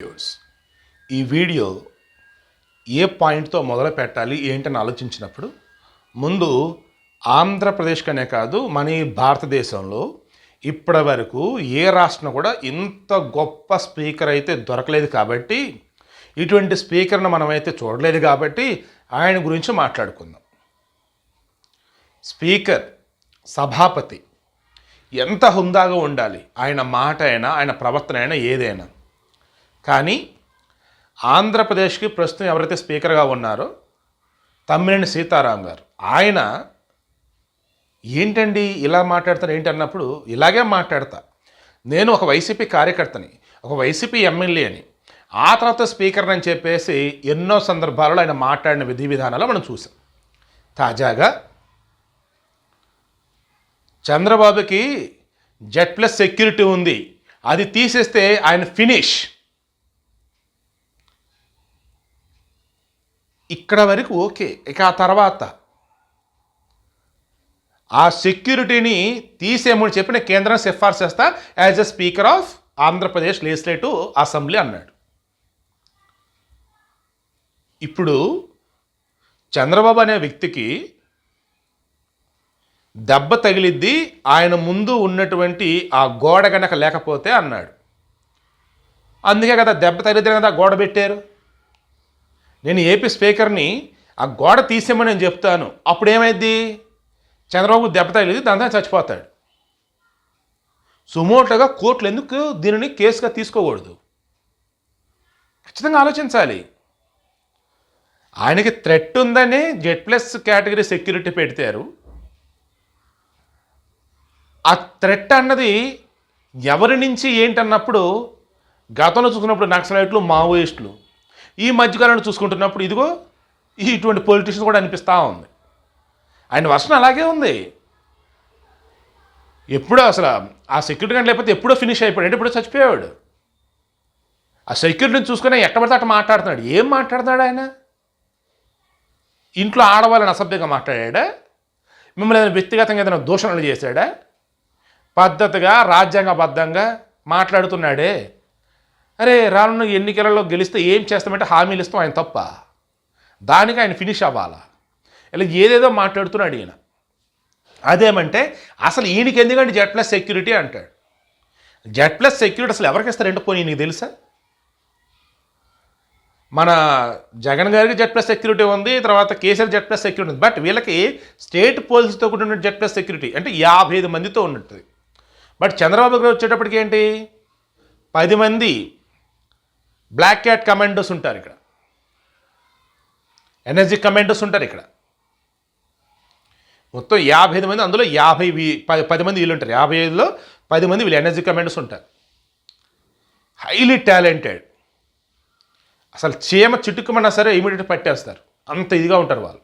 Videos ఈ video ఏ పాయింట్తో మొదలు పెట్టాలి ఏంటని ఆలోచించినప్పుడు ముందు ఆంధ్రప్రదేశ్ కనే కాదు మన ఈ భారతదేశంలో ఇప్పటి వరకు ఏ రాష్ట్రం కూడా ఇంత గొప్ప స్పీకర్ అయితే దొరకలేదు కాబట్టి ఇటువంటి స్పీకర్ను మనమైతే చూడలేదు కాబట్టి ఆయన గురించి మాట్లాడుకుందాం. స్పీకర్ సభాపతి ఎంత హుందాగా ఉండాలి ఆయన మాట అయినా ఆయన ప్రవర్తన అయినా ఏదైనా. కానీ ఆంధ్రప్రదేశ్కి ప్రస్తుతం ఎవరైతే స్పీకర్గా ఉన్నారో తమ్మినేని సీతారాం గారు ఆయన ఏంటండి ఇలా మాట్లాడతారు ఏంటి అన్నప్పుడు ఇలాగే మాట్లాడతా. నేను ఒక వైసీపీ కార్యకర్తని ఒక వైసీపీ ఎమ్మెల్యేని ఆ తర్వాత స్పీకర్ అని చెప్పేసి ఎన్నో సందర్భాలలో ఆయన మాట్లాడిన విధి విధానాలు మనం చూసాం. తాజాగా చంద్రబాబుకి జెడ్ ప్లస్ సెక్యూరిటీ ఉంది అది తీసేస్తే ఆయన ఫినిష్. ఇక్కడ వరకు ఓకే. ఇక ఆ తర్వాత ఆ సెక్యూరిటీని తీసేయమని చెప్పిన కేంద్రం సిఫార్సు చేస్తా. As a speaker of Andhra Pradesh legislative assembly అన్నాడు. ఇప్పుడు చంద్రబాబు అనే వ్యక్తికి దెబ్బ తగిలిద్ది ఆయన ముందు ఉన్నటువంటి ఆ గోడ గనక లేకపోతే అన్నాడు. అందుకే కదా దెబ్బ తగిలిద్ది కదా గోడ పెట్టారు. నేను ఏపీ స్పీకర్ని ఆ గోడ తీసేయమని నేను చెప్తాను. అప్పుడు ఏమైంది చంద్రబాబు దెబ్బ తగిలింది దాని చచ్చిపోతాడు. సుమోటోగా కోర్టులు ఎందుకు దీనిని కేసుగా తీసుకోకూడదు? ఖచ్చితంగా ఆలోచించాలి. ఆయనకి థ్రెట్ ఉందని జెడ్ ప్లస్ కేటగిరీ సెక్యూరిటీ పెడతారు ఆ థ్రెట్ అన్నది ఎవరి నుంచి ఏంటన్నప్పుడు గతంలో చూసినప్పుడు నక్సలైట్లు మావోయిస్టులు. ఈ మధ్యకాలంలో చూసుకుంటున్నప్పుడు ఇదిగో ఈ ఇటువంటి పొలిటీషియన్స్ కూడా అనిపిస్తూ ఉంది. ఆయన వర్షం అలాగే ఉంది. ఎప్పుడో అసలు ఆ సెక్యూరిటీ గంట లేకపోతే ఎప్పుడో ఫినిష్ అయిపోయాడు. అంటే ఎప్పుడో చచ్చిపోయాడు ఆ సెక్యూరిటీని చూసుకుని ఎక్కడ పడితే అట్ట మాట్లాడుతున్నాడు. ఏం మాట్లాడుతున్నాడు ఆయన? ఇంట్లో ఆడవాళ్ళని అసభ్యంగా మాట్లాడా మిమ్మల్ని ఏదైనా వ్యక్తిగతంగా ఏదైనా దూషణలు చేశాడా? పద్ధతిగా రాజ్యాంగబద్ధంగా మాట్లాడుతున్నాడే. అరే రానున్న ఎన్నికలలో గెలిస్తే ఏం చేస్తామంటే హామీలు ఇస్తాం ఆయన తప్ప. దానికి ఆయన ఫినిష్ అవ్వాలా? ఇలా ఏదేదో మాట్లాడుతున్నాడు ఈయన. అదేమంటే అసలు ఈయనకి ఎందుకంటే జెడ్ ప్లస్ సెక్యూరిటీ అంటాడు? జెడ్ ప్లస్ సెక్యూరిటీ అసలు ఎవరికి ఇస్తారంటే పోనీ నీకు తెలుసా? మన జగన్ గారికి జెడ్ ప్లస్ సెక్యూరిటీ ఉంది తర్వాత కేసీఆర్ జెడ్ ప్లస్ సెక్యూరిటీ ఉంది. బట్ వీళ్ళకి స్టేట్ పోలీసుతో కూడిన జెడ్ ప్లస్ సెక్యూరిటీ. అంటే యాభై ఐదు మందితో ఉన్నట్టు. బట్ చంద్రబాబు గారు వచ్చేటప్పటికి ఏంటి? పది మంది. బ్లాక్ క్యాట్ కమాండోస్ ఉంటారు ఇక్కడ. ఎనర్జీ కమాండోస్ ఉంటారు ఇక్కడ. మొత్తం యాభై ఐదు మంది అందులో యాభై వీ- పది పది మంది వీళ్ళు ఉంటారు యాభై ఐదులో పది మంది వీళ్ళు ఎనర్జీ కమాండోస్ ఉంటారు. హైలీ టాలెంటెడ్ అసలు చీమ చిట్టుకుమన్నా సరే ఇమీడియట్ పట్టేస్తారు. అంత ఇదిగా ఉంటారు వాళ్ళు.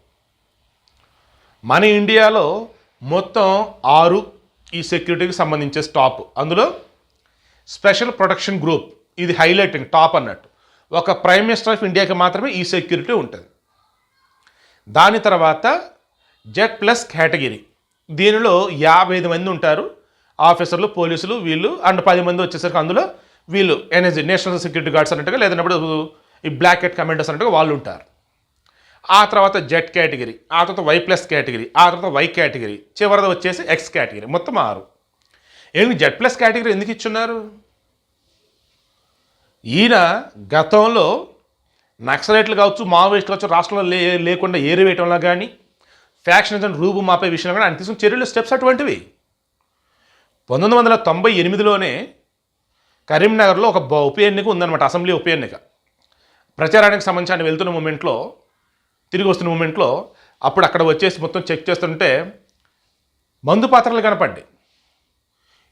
మన ఇండియాలో మొత్తం ఆరు ఈ సెక్యూరిటీకి సంబంధించే స్టాప్ అందులో స్పెషల్ ప్రొటెక్షన్ గ్రూప్ ఇది హైలైటింగ్ టాప్ అన్నట్టు. ఒక ప్రైమ్ మినిస్టర్ ఆఫ్ ఇండియాకి మాత్రమే ఈ సెక్యూరిటీ ఉంటుంది. దాని తర్వాత జెడ్ ప్లస్ కేటగిరీ. దీనిలో యాభై ఐదు మంది ఉంటారు. ఆఫీసర్లు పోలీసులు వీళ్ళు అండ్ పది మంది వచ్చేసరికి అందులో వీళ్ళు ఎన్ఎస్జీ నేషనల్ సెక్యూరిటీ గార్డ్స్ అన్నట్టుగా లేదన్నప్పుడు ఈ బ్లాక్ హెడ్ కమాండర్స్ అన్నట్టుగా వాళ్ళు ఉంటారు. ఆ తర్వాత జెడ్ కేటగిరీ ఆ తర్వాత వై ప్లస్ కేటగిరీ ఆ తర్వాత వై కేటగిరీ చివరిది వచ్చేసి ఎక్స్ కేటగిరీ మొత్తం ఆరు. ఏంటి జెడ్ ప్లస్ కేటగిరీ ఎందుకు ఇచ్చున్నారు? ఈయన గతంలో నక్సలైట్లు కావచ్చు మావోయిస్టులు కావచ్చు రాష్ట్రంలో లే లేకుండా ఏరివేయటంలో కానీ ఫ్యాక్షన్ రూపు మాపే విషయంలో కానీ ఆయన తీసుకున్న చర్యలు స్టెప్స్ అటువంటివి. పంతొమ్మిది వందల తొంభై ఎనిమిదిలోనే కరీంనగర్లో ఒక ఉప ఎన్నిక ఉందన్నమాట అసెంబ్లీ ఉప ఎన్నిక. ప్రచారానికి సంబంధించి ఆయన వెళ్తున్న మూమెంట్లో తిరిగి వస్తున్న మూమెంట్లో అప్పుడు అక్కడ వచ్చేసి మొత్తం చెక్ చేస్తుంటే మందు పాత్రలు కనపడ్డాయి.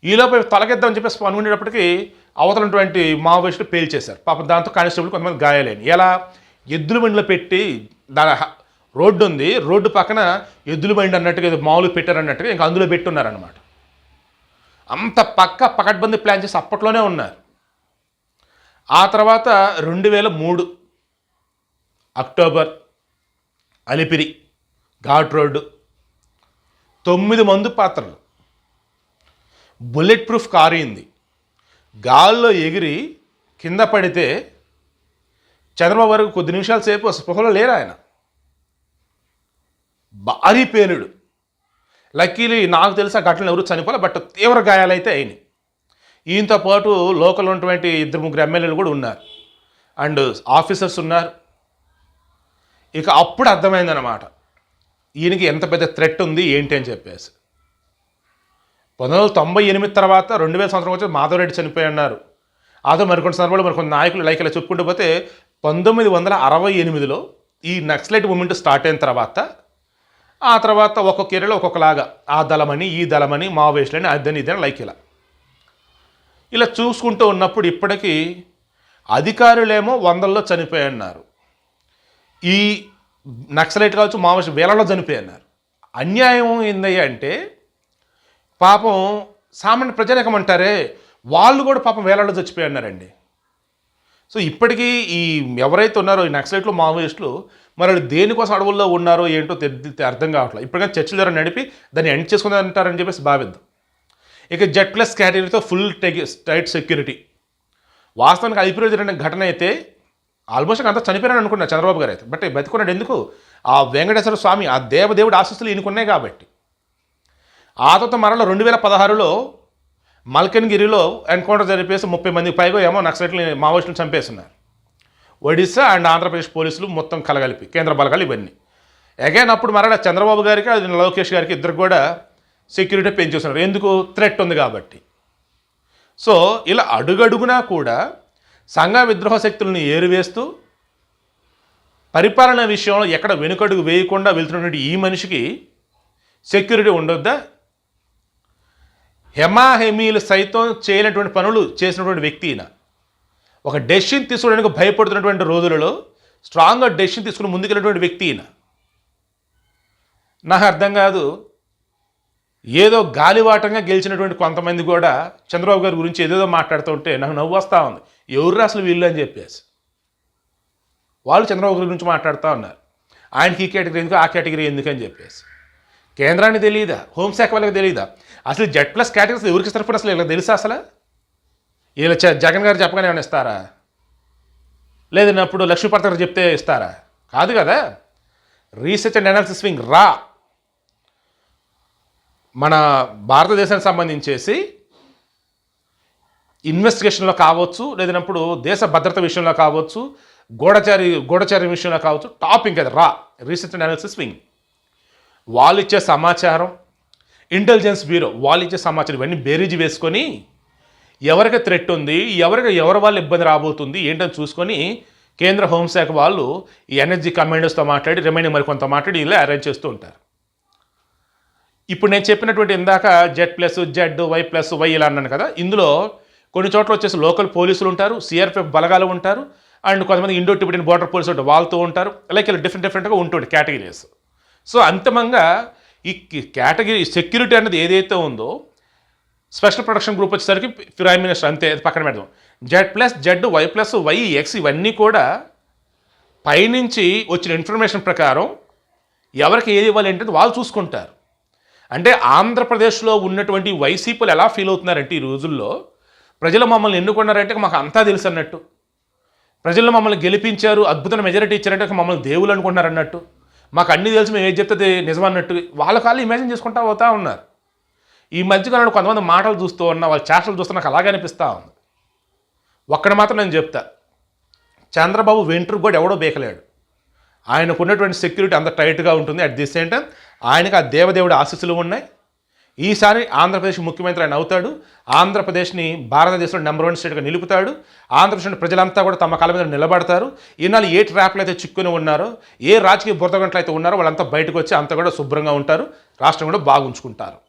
ఈలోపు తలకెద్దామని చెప్పేసి అనుకునేటప్పటికీ అవతలటువంటి మావోయిస్టులు పేల్చేశారు పాపం దాంతో కానిస్టేబుల్ కొంతమంది గాయాలైన ఎలా? ఎద్దుల బండిలో పెట్టి దాని రోడ్డు ఉంది. రోడ్డు పక్కన ఎద్దుల బండి అన్నట్టుగా ఏదో మామూలుగా పెట్టారన్నట్టుగా ఇంకా అందులో పెట్టున్నారనమాట అంత పక్క పకడ్బందీ ప్లాన్ చేసి అప్పట్లోనే ఉన్నారు. ఆ తర్వాత రెండు వేల మూడు అక్టోబర్ అలిపిరి ఘాట్ రోడ్డు తొమ్మిది మందు పాత్రలు. బుల్లెట్ ప్రూఫ్ కారు అయింది. గాల్లో ఎగిరి కింద పడితే చంద్రబాబు వరకు కొద్ది నిమిషాల సేపు స్పృహలో లేరు ఆయన. భారీ పేలుడు. లక్కీలీ నాకు తెలిసి ఆ ఘటనలు ఎవరు చనిపోలే బట్ తీవ్ర గాయాలైతే అయినాయి. ఈయనతో పాటు లోకల్ ఉన్నటువంటి ఇద్దరు ముగ్గురు ఎమ్మెల్యేలు కూడా ఉన్నారు. అండ్ ఆఫీసర్స్ ఉన్నారు. ఇక అప్పుడు అర్థమైందన్నమాట. ఈయనకి ఎంత పెద్ద థ్రెట్ ఉంది ఏంటి అని చెప్పేసి. పంతొమ్మిది వందల తొంభై ఎనిమిది తర్వాత రెండు వేల సంవత్సరం వచ్చి మాధవరెడ్డి చనిపోయి అన్నారు అదో మరికొన్ని సందర్భాలు మరికొన్ని నాయకులు లైక్ ఇలా చెప్పుకుంటూ పోతే పంతొమ్మిది వందల అరవై ఎనిమిదిలో ఈ నక్సలైట్ మూమెంట్ స్టార్ట్ అయిన తర్వాత ఆ తర్వాత ఒక్కొక్క ఏరియాలో ఒక్కొక్కలాగా ఆ దళమని ఈ దళమని మావోయిస్టులని అదని ఇదని లైక్ ఇలా. ఇలా చూసుకుంటూ ఉన్నప్పుడు ఇప్పటికీ అధికారులేమో వందల్లో చనిపోయి అన్నారు ఈ నక్సలైట్ కావచ్చు మావోయిస్ట్ వేలలో చనిపోయి అన్నారు అన్యాయం ఏందయ్యా అంటే పాపం సామాన్య ప్రజానికమంటారే వాళ్ళు కూడా పాపం వేలలో చచ్చిపోయన్నారండి సో ఇప్పటికీ ఈ ఎవరైతే ఉన్నారో ఈ నక్సలైట్లు మావోయిస్టులు మరి వాళ్ళు దేనికోసం అడవుల్లో ఉన్నారో ఏంటో అర్థం కావట్లేదు. ఇప్పటికైనా చర్చల ద్వారా నడిపి దాన్ని ఎండ్ చేసుకుందంటారని చెప్పేసి భావిద్దాం. ఇక జెడ్ ప్లస్ కేటగిరీతో ఫుల్ టైట్ సెక్యూరిటీ. వాస్తవానికి ఐపీఎల్ జరిగిన ఘటన అయితే ఆల్మోస్ట్ అంతా చనిపోయారని అనుకున్నారు చంద్రబాబు గారు అయితే. బట్ బతికున్నాడు ఎందుకు? ఆ వెంకటేశ్వర స్వామి ఆ దేవదేవుడు ఆశస్సులు ఈయనకున్నాయి కాబట్టి. ఆ తర్వాత మరలా రెండు వేల పదహారులో మల్కన్గిరిలో ఎన్కౌంటర్ జరిపేసి ముప్పై మందికి పైగా ఏమో నక్సలైట్లు మావోయిస్టులు చంపేస్తున్నారు. ఒడిశా అండ్ ఆంధ్రప్రదేశ్ పోలీసులు మొత్తం కలగలిపి కేంద్ర బలగాలు ఇవన్నీ. అగైన్ అప్పుడు మరలా చంద్రబాబు గారికి అది లోకేష్ గారికి ఇద్దరు కూడా సెక్యూరిటీ పెంచేస్తున్నారు ఎందుకు? థ్రెట్ ఉంది కాబట్టి. సో ఇలా అడుగడుగునా కూడా సంఘ విద్రోహ శక్తులను ఏరివేస్తూ పరిపాలన విషయంలో ఎక్కడ వెనుకడుగు వేయకుండా వెళ్తున్నటువంటి ఈ మనిషికి సెక్యూరిటీ ఉండొద్దా? హెమాహెమీలు సైతం చేయనటువంటి పనులు చేసినటువంటి వ్యక్తి ఈయన. ఒక డెసిషన్ తీసుకోవడానికి భయపడుతున్నటువంటి రోజులలో స్ట్రాంగ్గా డెసిషన్ తీసుకుని ముందుకెళ్ళినటువంటి వ్యక్తి ఈయన. నాకు అర్థం కాదు ఏదో గాలివాటంగా గెలిచినటువంటి కొంతమంది కూడా చంద్రబాబు గారి గురించి ఏదేదో మాట్లాడుతుంటే నాకు నవ్వు వస్తూ ఉంది. ఎవరు అసలు వీళ్ళు అని చెప్పేసి. వాళ్ళు చంద్రబాబు గారి గురించి మాట్లాడుతూ ఉన్నారు. ఆయనకి ఈ కేటగిరీ ఎందుకు ఆ కేటగిరీ ఎందుకని చెప్పేసి. కేంద్రానికి తెలియదా హోంశాఖ వాళ్ళకి తెలియదా అసలు జెడ్ ప్లస్ కేటగిరీస్ ఎవరికి ఇస్తారు అసలు ఇలా తెలుసా అసలు? వీళ్ళు జగన్ గారు చెప్పగానే ఏమైనా ఇస్తారా? లేదన్నప్పుడు లక్ష్మీపతి గారు చెప్తే ఇస్తారా? కాదు కదా. రీసెర్చ్ అండ్ అనాలిసిస్ వింగ్ రా. మన భారతదేశానికి సంబంధించేసి ఇన్వెస్టిగేషన్లో కావచ్చు లేదన్నప్పుడు దేశ భద్రత విషయంలో కావచ్చు గూఢచారి గూఢచారి విషయంలో కావచ్చు టాప్ ఇంకా రా. Research and analysis wing. వాళ్ళు ఇచ్చే సమాచారం ఇంటెలిజెన్స్ బ్యూరో వాళ్ళు ఇచ్చే సమాచారం ఇవన్నీ బేరీజు వేసుకొని ఎవరికి థ్రెట్ ఉంది ఎవరికి ఎవరి వాళ్ళు ఇబ్బంది రాబోతుంది ఏంటని చూసుకొని కేంద్ర హోంశాఖ వాళ్ళు ఈ ఎనర్జీ కమాండర్స్తో మాట్లాడి రిమైనింగ్ మరి కొంత మాట్లాడి ఇలా అరేంజ్ చేస్తూ ఉంటారు. ఇప్పుడు నేను చెప్పినటువంటి ఇందాక Z plus Z Y plus Y ఇలా అన్నాను కదా ఇందులో కొన్ని చోట్ల వచ్చేసి లోకల్ పోలీసులు ఉంటారు సిఆర్పిఎఫ్ బలగాలు ఉంటారు అండ్ కొంతమంది ఇండో టిబెటిన్ బోర్డర్ పోలీసులు ఉంటారు వాళ్ళతో ఉంటారు లైక్ ఇలా డిఫరెంట్ డిఫరెంట్గా ఉంటుంది కేటగిరీస్ సో అంతిమంగా ఈ కేటగిరీ సెక్యూరిటీ అనేది ఏదైతే ఉందో స్పెషల్ ప్రొడక్షన్ గ్రూప్ వచ్చేసరికి ప్రైమ్ మినిస్టర్ అంతే పక్కన పెడదాం. Z plus Z Y plus Y X ఇవన్నీ కూడా పైనుంచి వచ్చిన ఇన్ఫర్మేషన్ ప్రకారం ఎవరికి ఏది ఇవ్వాలి ఏంటంటే వాళ్ళు చూసుకుంటారు. అంటే ఆంధ్రప్రదేశ్లో ఉన్నటువంటి వైసీపీలు ఎలా ఫీల్ అవుతున్నారంటే ఈ రోజుల్లో ప్రజలు మమ్మల్ని ఎన్నుకున్నారంటే మాకు అంతా తెలుసు అన్నట్టు. ప్రజలు మమ్మల్ని గెలిపించారు అద్భుతమైన మెజారిటీ ఇచ్చారంటే మమ్మల్ని దేవుళ్ళు అనుకుంటున్నారు అన్నట్టు. మాకు అన్ని తెలిసి మేము ఏది చెప్తే నిజమన్నట్టు నిజం అన్నట్టు వాళ్ళ కాళ్ళు ఇమాజిన్ చేసుకుంటా పోతా ఉన్నారు. ఈ మధ్యకాలంలో కొంతమంది మాటలు చూస్తూ ఉన్నా వాళ్ళ చేష్టలు చూస్తే నాకు అలాగే అనిపిస్తూ ఉంది. ఒక్కడ మాత్రం నేను చెప్తా చంద్రబాబు వెంట్రు కూడా ఎవడో బేకలేడు. ఆయనకు ఉన్నటువంటి సెక్యూరిటీ అంత టైట్గా ఉంటుంది. అట్ ది సేమ్ టైం ఆయనకు ఆ దేవదేవుడి ఆశీస్సులు ఉన్నాయి. ఈసారి ఆంధ్రప్రదేశ్ ముఖ్యమంత్రి ఆయన అవుతాడు. ఆంధ్రప్రదేశ్ని భారతదేశంలో నెంబర్ వన్ స్టేట్గా నిలుపుతాడు. ఆంధ్రప్రదేశ్ ప్రజలంతా కూడా తమ కాలం మీద నిలబడతారు. ఈనాళ్ళు ఏ ట్రాప్లు అయితే చిక్కుని ఉన్నారో ఏ రాజకీయ బురదగంటలు అయితే ఉన్నారో వాళ్ళంతా బయటకు వచ్చి అంతా కూడా శుభ్రంగా ఉంటారు. రాష్ట్రం కూడా బాగుంచుకుంటారు.